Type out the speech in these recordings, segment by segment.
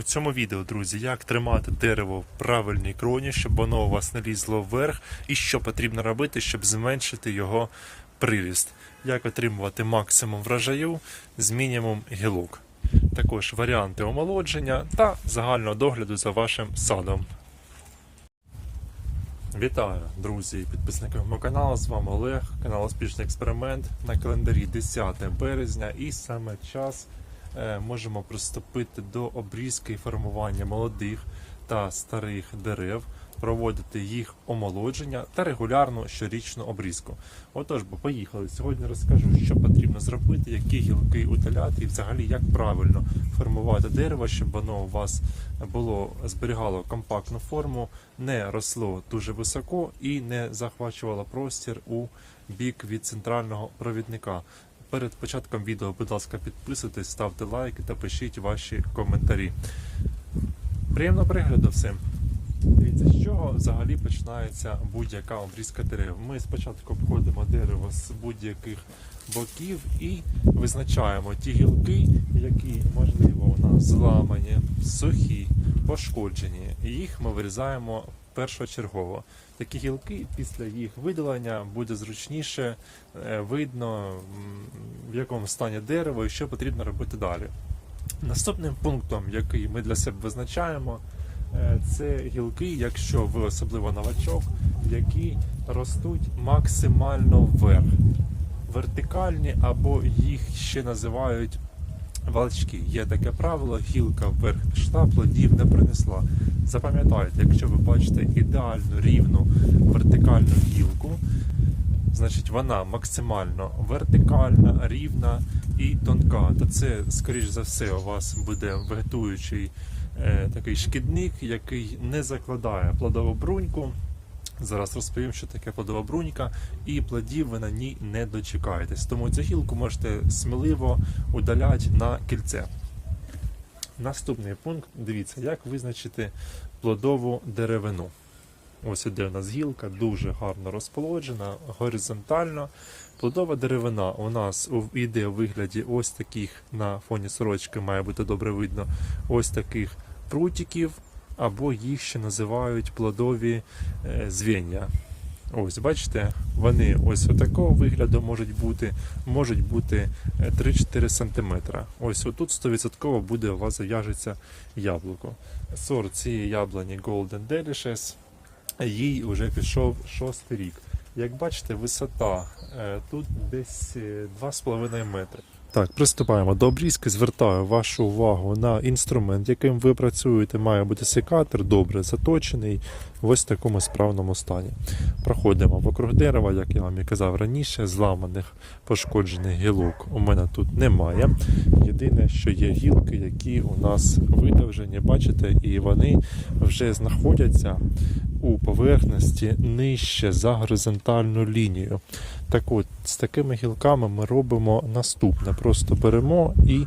У цьому відео, друзі, як тримати дерево в правильній кроні, щоб воно у вас не лізло вверх, і що потрібно робити, щоб зменшити його приріст, як отримувати максимум врожаю з мінімум гілок. Також варіанти омолодження та загального догляду за вашим садом. Вітаю, друзі і підписники мого каналу. З вами Олег, канал Успішний експеримент. На календарі 10 березня і саме час можемо приступити до обрізки і формування молодих та старих дерев, проводити їх омолодження та регулярну щорічну обрізку. Отож, бо поїхали. Сьогодні розкажу, що потрібно зробити, які гілки удаляти і взагалі як правильно формувати дерево, щоб воно у вас було зберігало компактну форму, не росло дуже високо і не захвачувало простір у бік від центрального провідника. Перед початком відео, будь ласка, підписуйтесь, ставте лайки та пишіть ваші коментарі. Приємного перегляду всім! Дивіться, з чого взагалі починається будь-яка обрізка дерев. Ми спочатку обходимо дерево з будь-яких боків і визначаємо ті гілки, які можливо у нас зламані, сухі, пошкоджені. Їх ми вирізаємо першочергово. Такі гілки після їх видалення буде зручніше е, видно, в якому стані дерево і що потрібно робити далі. Наступним пунктом, який ми для себе визначаємо, е, це гілки, якщо ви особливо новачок, які ростуть максимально вверх. Вертикальні або їх ще називають валчки. Є таке правило, гілка вверх пішла, плодів не принесла. Запам'ятайте, якщо ви бачите ідеальну рівну вертикальну гілку, значить вона максимально вертикальна, рівна і тонка. То це, скоріш за все, у вас буде вегетуючий е, такий шкідник, який не закладає плодову бруньку. Зараз розповім, що таке плодова брунька, і плодів ви на ній не дочекаєтесь. Тому цю гілку можете сміливо удаляти на кільце. Наступний пункт: дивіться, як визначити плодову деревину. Ось іде у нас гілка, дуже гарно розположена, горизонтально. Плодова деревина у нас йде у вигляді ось таких на фоні сорочки, має бути добре видно, ось таких прутиків, або їх ще називають плодові е, звенья. Ось, бачите, вони ось такого вигляду можуть бути, можуть бути е, 3-4 см. Ось отут 100% буде у вас зав'яжеться яблуко. Сорт цієї яблуні Golden Delicious, їй вже пішов шостий рік. Як бачите, висота е, тут десь е, 2,5 метри. Так, приступаємо до обрізки. Звертаю вашу увагу на інструмент, яким ви працюєте. Має бути секатор, добре заточений в ось такому справному стані. Проходимо вокруг дерева, як я вам і казав раніше, зламаних пошкоджених гілок у мене тут немає. Єдине, що є гілки, які у нас видовжені, бачите, і вони вже знаходяться у поверхності нижче за горизонтальну лінію. Так от, з такими гілками ми робимо наступне: просто беремо і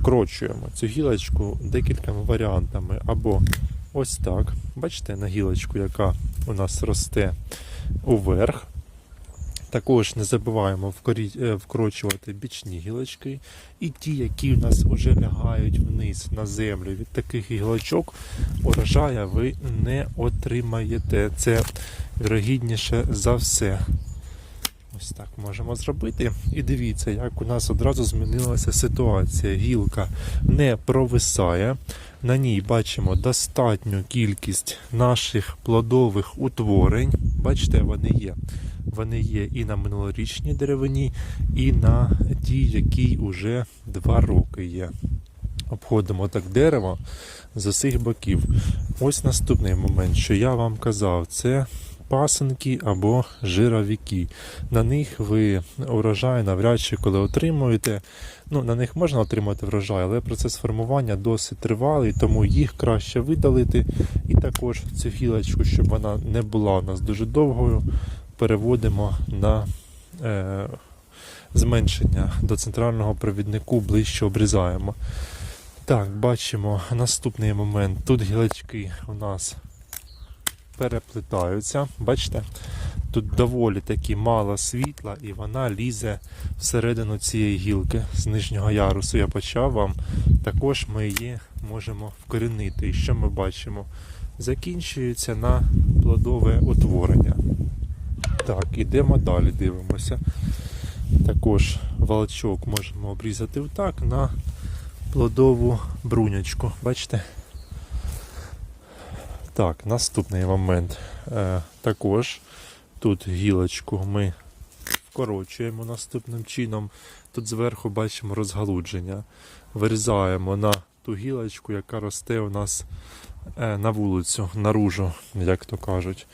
вкрочуємо цю гілочку декількома варіантами. Або ось так. Бачите, на гілочку, яка у нас росте уверх. Також не забуваємо е, вкрочувати бічні гілочки. І ті, які у нас вже лягають вниз на землю від таких гілочок, урожая ви не отримаєте. Це вірогідніше за все. Ось так можемо зробити. І дивіться, як у нас одразу змінилася ситуація. Гілка не провисає. На ній бачимо достатню кількість наших плодових утворень. Бачите, вони є. Вони є і на минулорічній деревині, і на тій, якій уже 2 роки є. Обходимо так дерево з усіх боків. Ось наступний момент, що я вам казав, це пасенки або жировики. На них ви урожай навряд чи коли отримуєте. Ну, на них можна отримати врожай, але процес формування досить тривалий, тому їх краще видалити. І також цю гілочку, щоб вона не була у нас дуже довгою, переводимо на е, зменшення до центрального провіднику ближче обрізаємо. Так, бачимо наступний момент. Тут гілочки у нас переплетаються. Бачите? Тут доволі таки мало світла, і вона лізе всередину цієї гілки з нижнього ярусу. Я почав вам. Також ми її можемо вкорінити. І що ми бачимо? Закінчується на плодове утворення. Так, ідемо далі, дивимося. Також волчок можемо обрізати отак на плодову брунячку. Бачите? Так, наступний момент. Е, також тут гілочку ми вкорочуємо наступним чином. Тут зверху бачимо розгалудження. Вирізаємо на ту гілочку, яка росте у нас е, на вулицю, наружу, як то кажуть.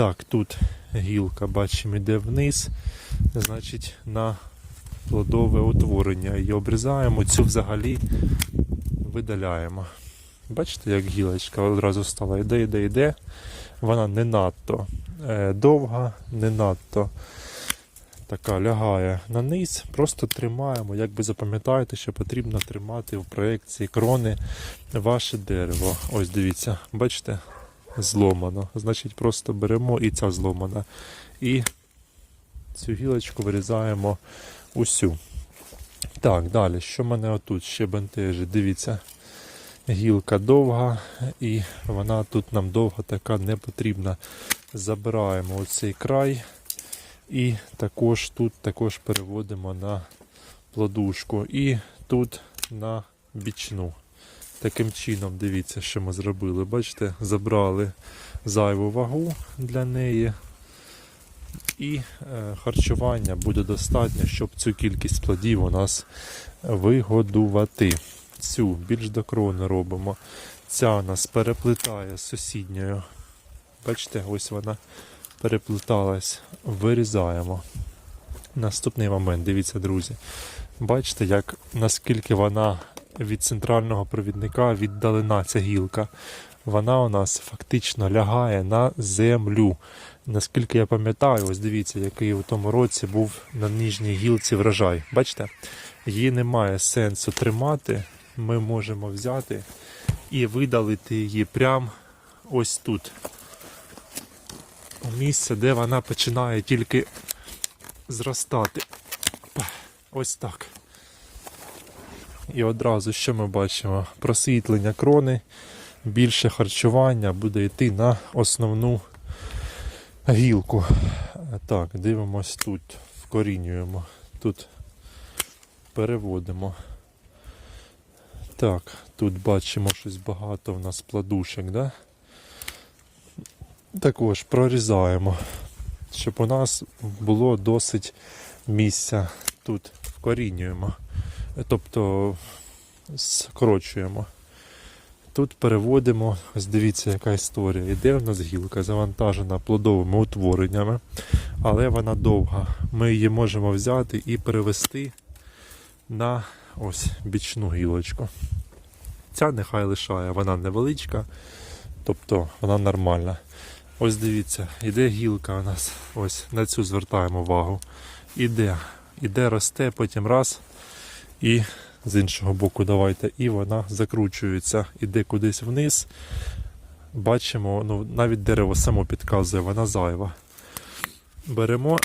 Так, тут гілка, бачимо, йде вниз, значить, на плодове утворення. І обрізаємо, цю взагалі видаляємо. Бачите, як гілочка одразу стала йде, йде, йде. Вона не надто е, довга, не надто така лягає на низ. Просто тримаємо. Якби запам'ятаєте, що потрібно тримати в проекції крони ваше дерево. Ось дивіться, бачите? Зломано. Значить, просто беремо і ця зломана. І цю гілочку вирізаємо усю. Так, далі, що мене отут ще бентежить? Дивіться, гілка довга, і вона тут нам довго така не потрібна. Забираємо оцей край і також тут також переводимо на плодушку. І тут на бічну. Таким чином, дивіться, що ми зробили. Бачите, забрали зайву вагу для неї. І е, харчування буде достатньо, щоб цю кількість плодів у нас вигодувати. Цю більш до крону робимо. Ця у нас переплітає з сусідньою. Бачите, ось вона перепліталась. Вирізаємо. Наступний момент, дивіться, друзі. Бачите, як наскільки вона від центрального провідника віддалена ця гілка. Вона у нас фактично лягає на землю. Наскільки я пам'ятаю, ось дивіться, який у тому році був на нижній гілці врожай. Бачите, її немає сенсу тримати. Ми можемо взяти і видалити її прямо ось тут. У місце, де вона починає тільки зростати. Ось так. І одразу що ми бачимо? Просвітлення крони, більше харчування буде йти на основну гілку. Так, дивимось тут, вкорінюємо. Тут переводимо. Так, тут бачимо щось багато в нас плодушек, да? Також прорізаємо, щоб у нас було досить місця тут вкорінюємо. Тобто скорочуємо. Тут переводимо, ось дивіться, яка історія. Іде в нас гілка завантажена плодовими утвореннями, але вона довга. Ми її можемо взяти і перевести на ось бічну гілочку. Ця нехай лишає, вона невеличка, тобто вона нормальна. Ось дивіться, іде гілка у нас. Ось на цю звертаємо увагу. Іде, іде, росте, потім раз. І з іншого боку давайте, і вона закручується, іде кудись вниз. Бачимо, ну навіть дерево само підказує, вона зайва. Беремо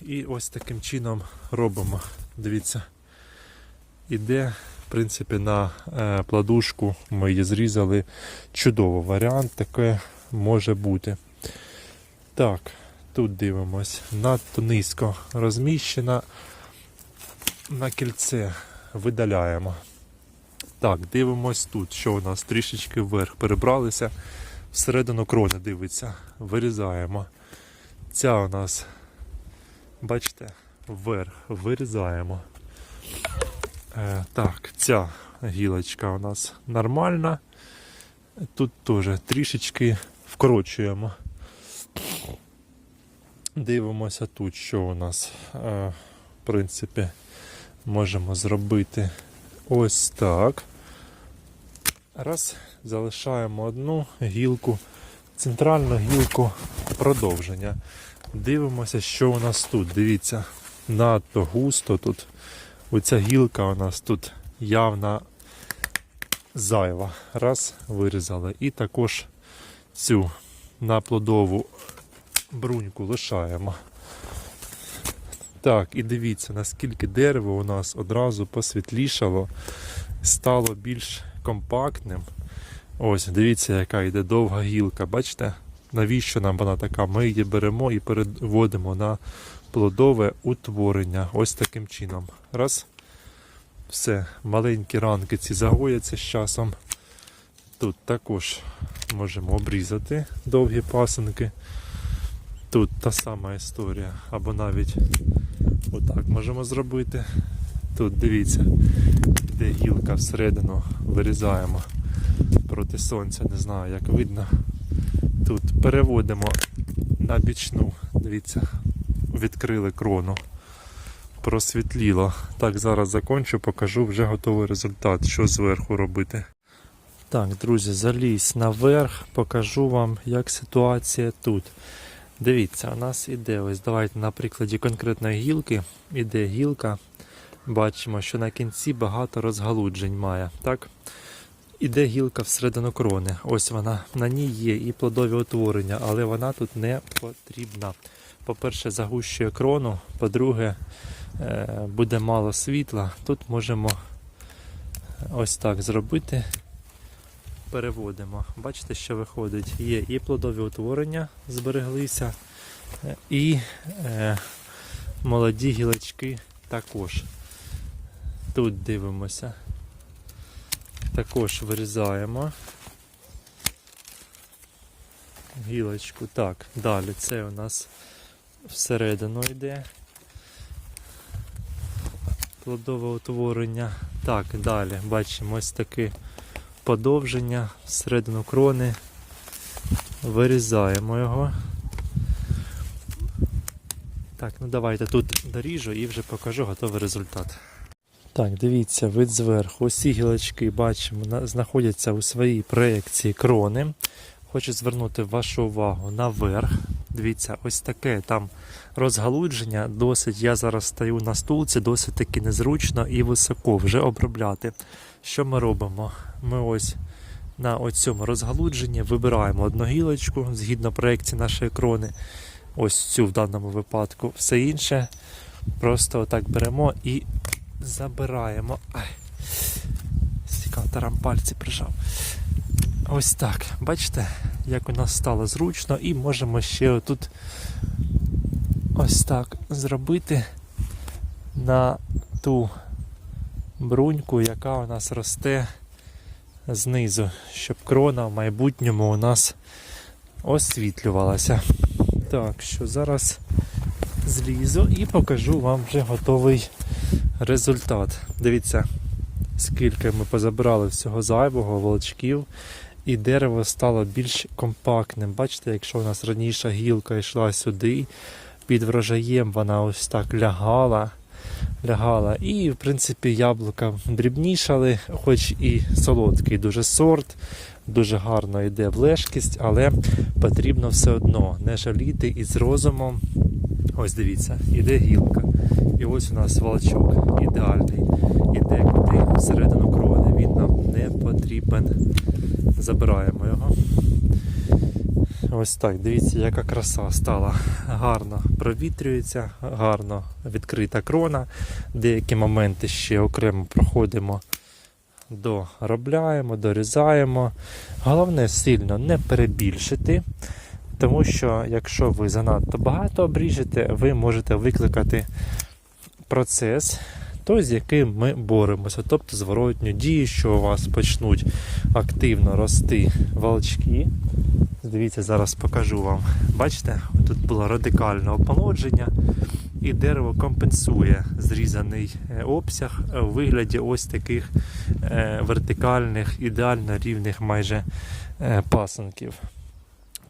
і ось таким чином робимо. Дивіться, іде, в принципі, на е, плодушку. Ми її зрізали. Чудовий варіант, таке може бути. Так, тут дивимось. Надто низько розміщена на кільце видаляємо. Так, дивимось тут, що у нас трішечки вверх перебралися. Всередину крони дивиться. Вирізаємо. Ця у нас, бачите, вверх вирізаємо. Е, так, ця гілочка у нас нормальна. Тут теж трішечки вкорочуємо. Дивимося тут, що у нас, е, в принципі, можемо зробити ось так. Раз, залишаємо одну гілку, центральну гілку продовження. Дивимося, що у нас тут. Дивіться, надто густо тут. Оця гілка у нас тут явна зайва. Раз, вирізали. І також цю на плодову бруньку лишаємо. Так, і дивіться, наскільки дерево у нас одразу посвітлішало, стало більш компактним. Ось, дивіться, яка йде довга гілка. Бачите, навіщо нам вона така? Ми її беремо і переводимо на плодове утворення. Ось таким чином. Раз. Все, маленькі ранки ці загояться з часом. Тут також можемо обрізати довгі пасинки. Тут та сама історія. Або навіть отак можемо зробити. Тут дивіться, де гілка всередину вирізаємо проти сонця, не знаю як видно. Тут переводимо на бічну. Дивіться, відкрили крону. Просвітліло. Так, зараз закончу, покажу вже готовий результат, що зверху робити. Так, друзі, залізь наверх, покажу вам, як ситуація тут. Дивіться, у нас іде ось давайте на прикладі конкретної гілки. Іде гілка. Бачимо, що на кінці багато розгалуджень має. Так? Іде гілка всередину крони. Ось вона. На ній є і плодові утворення, але вона тут не потрібна. По-перше, загущує крону, по-друге, е, буде мало світла. Тут можемо ось так зробити. Переводимо. Бачите, що виходить? Є і плодові утворення збереглися, і е, молоді гілочки також. Тут дивимося. Також вирізаємо гілочку. Так, далі це у нас всередину йде. Плодове утворення. Так, далі бачимо ось таке подовження всередину крони. Вирізаємо його. Так, ну давайте тут доріжу і вже покажу готовий результат. Так, дивіться, вид зверху. Усі гілочки бачимо, знаходяться у своїй проекції крони. Хочу звернути вашу увагу наверх. Дивіться, ось таке там розгалудження. Досить, я зараз стою на стулці, досить таки незручно і високо вже обробляти. Що ми робимо? Ми ось на оцьому розгалудженні вибираємо одну гілочку згідно проекції нашої крони. Ось цю в даному випадку. Все інше просто отак беремо і забираємо. Ай. Секатором пальці прижав. Ось так. Бачите, як у нас стало зручно, і можемо ще отут ось так зробити на ту бруньку, яка у нас росте знизу, щоб крона в майбутньому у нас освітлювалася. Так, що зараз злізу і покажу вам вже готовий результат. Дивіться, скільки ми позабирали всього зайвого волочків, і дерево стало більш компактним. Бачите, якщо у нас раніше гілка йшла сюди, під врожаєм вона ось так лягала. Лягала. І, в принципі, яблука дрібнішали, хоч і солодкий дуже сорт, дуже гарно йде в лежкість, але потрібно все одно не жаліти і з розумом. Ось дивіться, іде гілка. І ось у нас волчок ідеальний. Іде куди всередину крони. Він нам не потрібен. Забираємо його. Ось так, дивіться, яка краса стала. Гарно провітрюється, гарно відкрита крона. Деякі моменти ще окремо проходимо, доробляємо, дорізаємо. Головне сильно не перебільшити. Тому що якщо ви занадто багато обріжете, ви можете викликати процес, той, з яким ми боремося, тобто зворотню дію, що у вас почнуть активно рости волчки. Дивіться, зараз покажу вам. Бачите, тут було радикальне ополодження, і дерево компенсує зрізаний е, обсяг у вигляді ось таких е, вертикальних, ідеально рівних майже е, пасанків.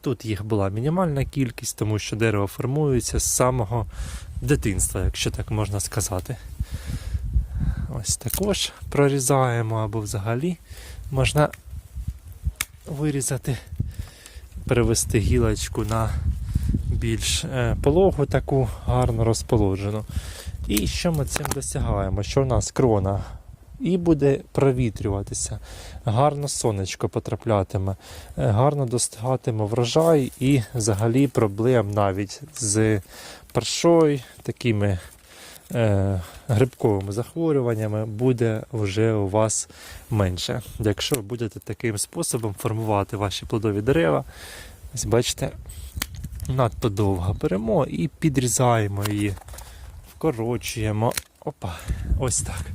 Тут їх була мінімальна кількість, тому що дерево формується з самого дитинства, якщо так можна сказати. Ось також прорізаємо або взагалі можна вирізати, перевести гілочку на більш е, пологу, таку гарно розположену. І що ми цим досягаємо? Що в нас крона і буде провітрюватися. Гарно сонечко потраплятиме, е, гарно достигатиме врожай і взагалі проблем навіть з паршою, такими грибковими захворюваннями буде вже у вас менше. Якщо будете таким способом формувати ваші плодові дерева, ось бачите, надто довго беремо і підрізаємо її, вкорочуємо. Опа, ось так.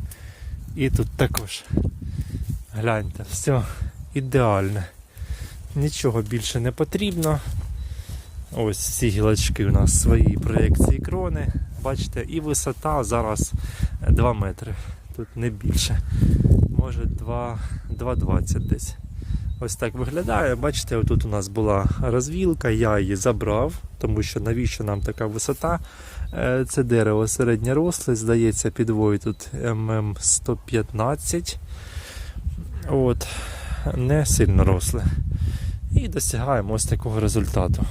І тут також. Гляньте, все ідеальне. Нічого більше не потрібно. Ось ці гілочки у нас свої проєкції крони. Бачите, і висота зараз 2 метри. Тут не більше. Може 2,20 десь. Ось так виглядає. Бачите, отут у нас була розвілка, я її забрав, тому що навіщо нам така висота? Е, Це дерево середньоросле, здається, підвою тут ММ 115. От, не сильно росле. І досягаємо ось такого результату.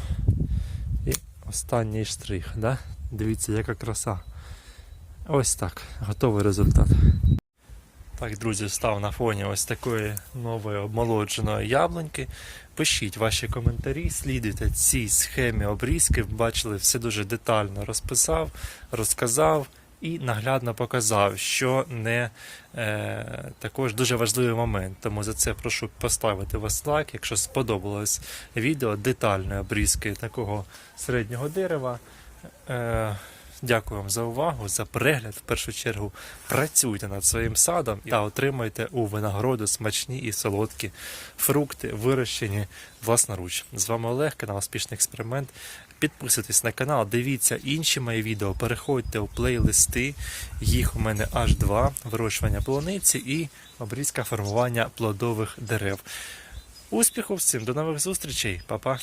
І останній штрих, да? Дивіться, яка краса. Ось так, готовий результат. Так, друзі, став на фоні ось такої нової обмолодженої яблуньки. Пишіть ваші коментарі, слідуйте цій схемі обрізки. Бачили, все дуже детально розписав, розказав і наглядно показав, що не е, також дуже важливий момент. Тому за це прошу поставити вас лайк, якщо сподобалось відео детальної обрізки такого середнього дерева. Е, Дякую вам за увагу, за перегляд. В першу чергу працюйте над своїм садом та отримайте у винагороду смачні і солодкі фрукти, вирощені власноруч. З вами Олег, канал Успішний експеримент. Підписуйтесь на канал, дивіться інші мої відео, переходьте у плейлисти. Їх у мене аж два: вирощування полуниці і обрізка формування плодових дерев. Успіху всім, до нових зустрічей, Па-па!